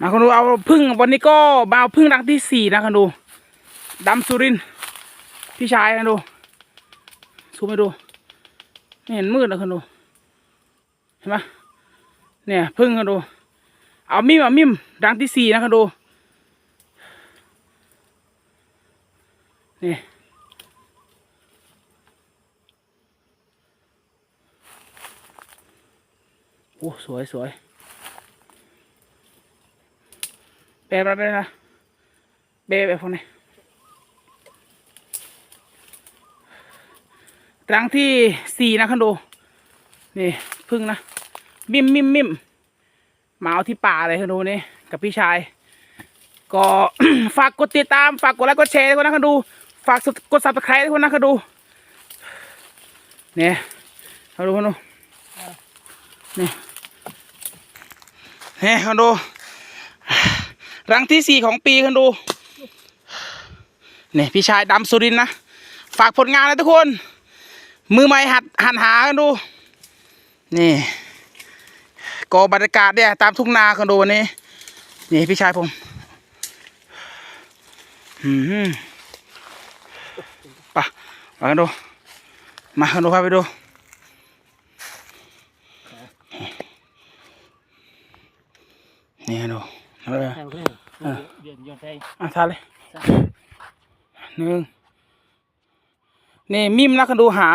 มาคนดูเอาพึ่งวันนี้ก็มาเอาพึ่งรังที่สี่นะคนดูดำสุรินพี่ชายคนดูซูมไปดูไม่เห็นมืดนะคนดูเห็นไหมเนี่ยพึ่งคนดูเอามิมเอามิมรังที่สี่นะคนดูนี่โอ้สวยสวย เบะแบบนี้นะเบะแบบพวกนี้รังที่สี่นะคันดู นี่พึ่งนะ มิมมิมมิมมาเอาที่ป่าเลยคันดูนี่กับพี่ชาย ก็ฝากกดติดตาม ฝากกดไลค์กดแชร์ทุกคนนะคันดู ฝากกดซับสไครต์ทุกคนนะคันดู เนี่ยคันดูคันดูนี่เนี่ยคันดู รังที่สี่ของปีกันดูเนี่ยพี่ชายดำสุรินนะ ฝากผลงานเลยทุกคน มือใหม่หัดหันหากันดู นี่ก็บรรยากาศเนี่ยตามทุ่งนากันดูวันนี้ นี่พี่ชายผมอืมไปไปกันดู มากันดูพาไปดูนี่ดู เอาเลยใช่ไหมเดือนย้อนใจอะทาเลยหนึ่งนี่มิมนะกันดูหา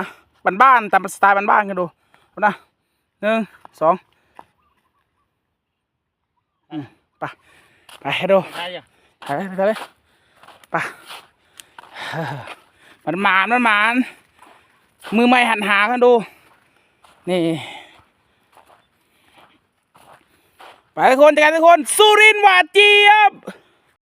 บ้านบ้านตามสไตล์บ้านบ้านกันดูนะหนึ่งสองอืมไปไปให้ดูใช่ยังไปไปไปเลยไปมันหมานมันหมานมือไม่หันหากันดูนี่ ไปทุกคนเจอกันทุกคนสุรินทร์หวาดเจี๊ยบ